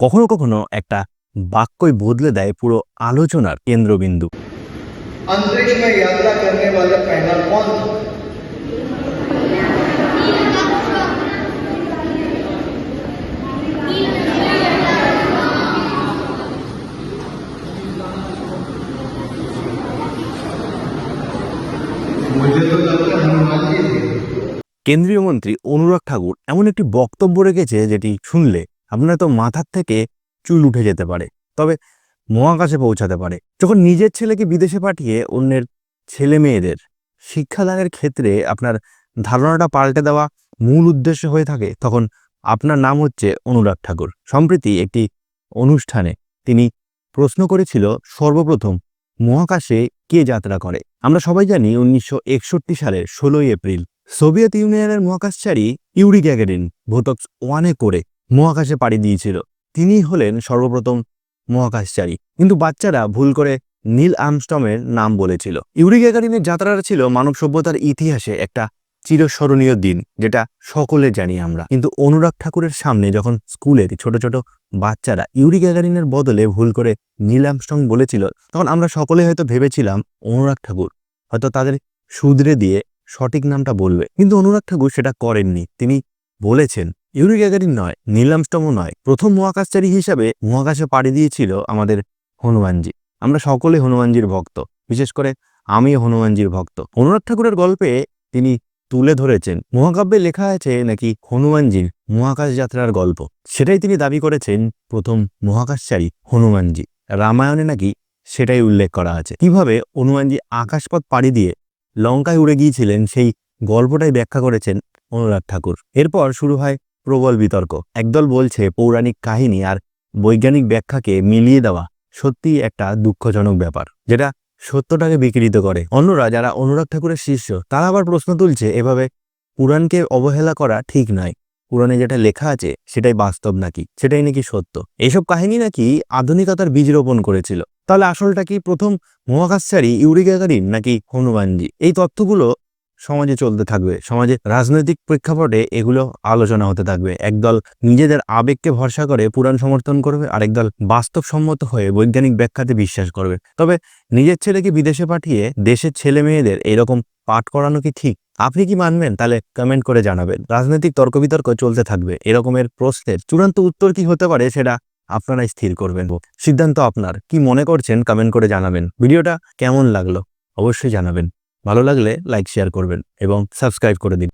কখনো কখনো একটা বাক্যই বদলে দেয় পুরো আলোচনার কেন্দ্রবিন্দু। কেন্দ্রীয় মন্ত্রী অনুরাগ ঠাকুর এমন একটি বক্তব্য রেখেছে যেটি শুনলে আপনার তো মাথার থেকে চুল উঠে যেতে পারে। তবে মহাকাশে পৌঁছাতে পারে। যখন নিজের ছেলেকে বিদেশে পাঠিয়ে অন্যের ছেলে মেয়েদের শিক্ষাদানের ক্ষেত্রে আপনার ধারণাটা পাল্টে দেওয়া মূল উদ্দেশ্য হয়ে থাকে, তখন আপনার নাম হচ্ছে অনুরাগ ঠাকুর। সম্প্রতি একটি অনুষ্ঠানে তিনি প্রশ্ন করেছিল, সর্বপ্রথম মহাকাশে কে যাত্রা করে? আমরা সবাই জানি উনিশশো একষট্টি সালের ষোলোই এপ্রিল সোভিয়েত ইউনিয়নের মহাকাশচারী ইউরি গ্যাগারিন ভোতক্স ওয়ানে করে মহাকাশে পাড়ি দিয়েছিল। তিনি হলেন সর্বপ্রথম মহাকাশচারী। কিন্তু বাচ্চারা ভুল করে নীল আমস্টমের নাম বলেছিল। ইউরি গ্যাগারিনের যাত্রাটা ছিল মানব সভ্যতার ইতিহাসে একটা চিরস্মরণীয় দিন, যেটা সকলে জানি আমরা। কিন্তু অনুরাগ ঠাকুরের সামনে যখন স্কুলের ছোট ছোট বাচ্চারা ইউরি গ্যাগারিনের বদলে ভুল করে নীল আমস্ট্রং বলেছিল, তখন আমরা সকলে হয়তো ভেবেছিলাম অনুরাগ ঠাকুর হয়তো তাদের শুধরে দিয়ে সঠিক নামটা বলবে। কিন্তু অনুরাগ ঠাকুর সেটা করেননি। তিনি বলেছেন ইউরি গ্যাগারিন নয় নীলামস্টমও নয়। প্রথম মহাকাশচারী হিসাবে মহাকাশে পাড়ি দিয়েছিল আমাদের হনুমানজি। আমরা সকলে হনুমানজির ভক্ত। বিশেষ করে আমি হনুমানজির ভক্ত। অনুরাগ ঠাকুরের গল্পে তিনি তুলে ধরেছেন, মহাকাব্যে লেখা আছে নাকি হনুমানজির মহাকাশ যাত্রার গল্প। সেটাই তিনি দাবি করেছেন প্রথম মহাকাশচারী হনুমানজি। রামায়ণে নাকি সেটাই উল্লেখ করা আছে। কীভাবে হনুমানজি আকাশপথ পাড়ি দিয়ে লঙ্কায় উড়ে গিয়েছিলেন সেই গল্পটাই ব্যাখ্যা করেছেন অনুরাগ ঠাকুর। এরপর শুরু হয় প্রবল বিতর্ক। একদল বলছে, পৌরাণিক কাহিনী আর বৈজ্ঞানিক ব্যাখ্যাকে মিলিয়ে দেওয়া সত্যিই একটা দুঃখজনক ব্যাপার, যেটা সত্যটাকে বিকৃত করে। অন্যরা, যারা অনুরাগ ঠাকুরের শিষ্য, তারা আবার প্রশ্ন তুলছে, এভাবে পুরাণকে অবহেলা করা ঠিক নয়। পুরাণে যেটা লেখা আছে, সেটাই বাস্তব নাকি? সেটাই নাকি সত্য? এইসব কাহিনী নাকি আধুনিকতার বীজ রোপণ করেছিল। তাহলে আসলটা কি প্রথম মহাকাশচারী ইউরি নাকি হনুমানজি? এই তথ্যগুলো সমাজে চলতে থাকবে। সমাজে রাজনৈতিক প্রেক্ষাপটে এগুলো আলোচনা হতে থাকবে। একদল নিজেদের আবেগকে ভরসা করে পুরাণ সমর্থন করবে আরেক দল বাস্তবসম্মত হয়ে বৈজ্ঞানিক ব্যাখ্যাতে বিশ্বাস করবে। তবে নিজের ছেলেকে বিদেশে পাঠিয়ে দেশের ছেলে মেয়েদের এরকম পাঠ করানো কি ঠিক? আপনি কি মানবেন? তাহলে কমেন্ট করে জানাবেন। রাজনৈতিক তর্ক বিতর্ক চলতে থাকবে। এরকমের প্রশ্নের চূড়ান্ত উত্তর কি হতে পারে সেটা আপনারাই স্থির করবেন। সিদ্ধান্ত আপনার। কি মনে করছেন? কমেন্ট করে জানাবেন। ভিডিওটা কেমন লাগল? অবশ্যই জানাবেন। ভালো লাগলে লাইক শেয়ার করবেন এবং সাবস্ক্রাইব করে দিন।